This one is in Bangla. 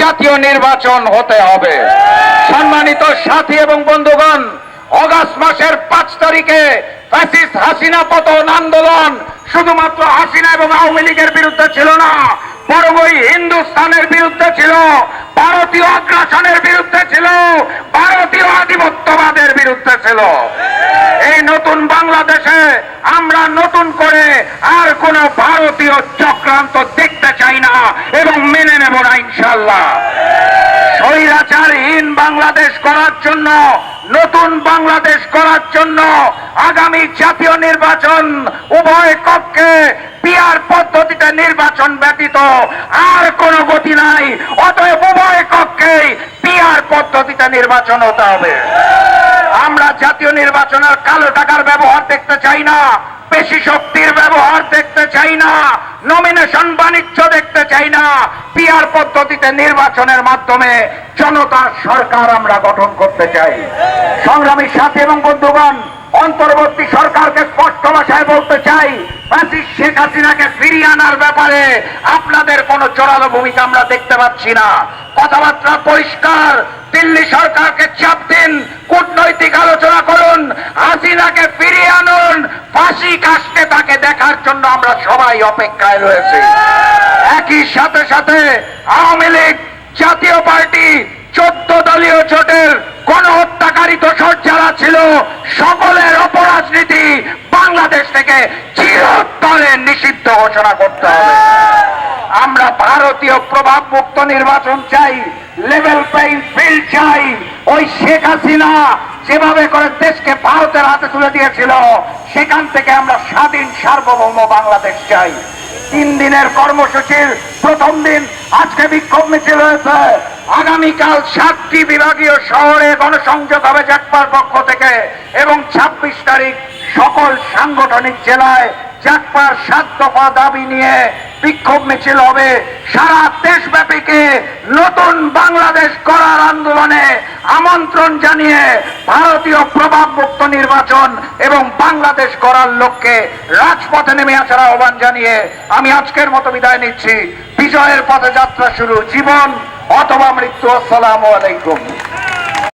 জাতীয় নির্বাচন হতে হবে। সম্মানিত সাথী এবং বন্ধুগণ, অগাস্ট মাসের পাঁচ তারিখে ফ্যাসিস্ট হাসিনা পতন আন্দোলন শুধুমাত্র হাসিনা এবং আওয়ামী লীগের বিরুদ্ধে ছিল না, বরং ওই হিন্দুস্তানের বিরুদ্ধে ছিল, ভারতীয় আগ্রাসনের বিরুদ্ধে ছিল, ভারতীয় আধিপত্যবাদের বিরুদ্ধে ছিল। নতুন বাংলাদেশে আমরা নতুন করে আর কোন ভারতীয় চক্রান্ত দেখতে চাই না এবং মেনে নেব না ইনশাল্লাহ স্বৈরাচারহীন বাংলাদেশ করার জন্য, নতুন বাংলাদেশ করার জন্য আগামী জাতীয় নির্বাচন উভয় কক্ষে পিয়ার পদ্ধতিতে নির্বাচন ব্যতীত আর কোন গতি নাই। অতএব উভয় কক্ষে পিয়ার পদ্ধতিতে নির্বাচন হতে হবে। আমরা জাতীয় নির্বাচনের কালো টাকার ব্যবহার দেখতে চাই না পেশি শক্তির ব্যবহার দেখতে চাই না নমিনেশন বাণিজ্য দেখতে চাই না পিয়ার পদ্ধতিতে নির্বাচনের মাধ্যমে জনতার সরকার আমরা গঠন করতে চাই। সংগ্রামী সাথী এবং বন্ধুগণ, অন্তর্বর্তী সরকারকে স্পষ্ট ভাষায় বলতে চাই ফ্যাসিস্ট শেখ হাসিনাকে ফিরিয়ে আনার ব্যাপারে আপনাদের কোনো জোরালো ভূমিকা আমরা দেখতে পাচ্ছি না। কথাবার্তা পরিষ্কার, দিল্লি সরকারকে চাপ দিন, কূটনৈতিক আলোচনা করুন, হাসিনাকে ফিরিয়ে আনুন, ফাঁসি কাশতে তাকে দেখার জন্য আমরা সবাই অপেক্ষায় রয়েছি। একই সাথে সাথে আওয়ামী লীগ, জাতীয় পার্টি, চোদ্দ দলীয় জোটের গণহত্যাকারী দোষর যারা ছিল, সকলের অপরাজনীতি বাংলাদেশ থেকে চিরতরে নিষিদ্ধ ঘোষণা করতে হবে। আমরা ভারতীয় প্রভাব মুক্ত নির্বাচন চাই, লেভেল প্লেইং ফিল্ড চাই। ওই শেখ হাসিনা যেভাবে করে দেশকে ভারতের হাতে তুলে দিয়েছিল, সেখান থেকে আমরা স্বাধীন, সার্বভৌম বাংলাদেশ চাই। তিন দিনের কর্মসূচির প্রথম দিন আজকে বিক্ষোভ মিছিল হয়েছে। আগামীকাল সাতটি বিভাগীয় শহরে গণসংযোগ হবে জাকপার পক্ষ থেকে এবং ছাব্বিশ তারিখ সকল সাংগঠনিক জেলায় জাকপার সাত দফা দাবি নিয়ে বিক্ষোভ মিছিল হবে। সারা দেশব্যাপীকে নতুন বাংলাদেশ করার আন্দোলনে আমন্ত্রণ জানিয়ে ভারতীয় প্রভাব মুক্ত নির্বাচন এবং বাংলাদেশ করার লক্ষ্যে রাজপথে নেমে আসার আহ্বান জানিয়ে আমি আজকের মতো বিদায় নিচ্ছি। বিজয়ের পথে যাত্রা শুরু। জীবন অথবা মৃত্যু। আসসালামু আলাইকুম।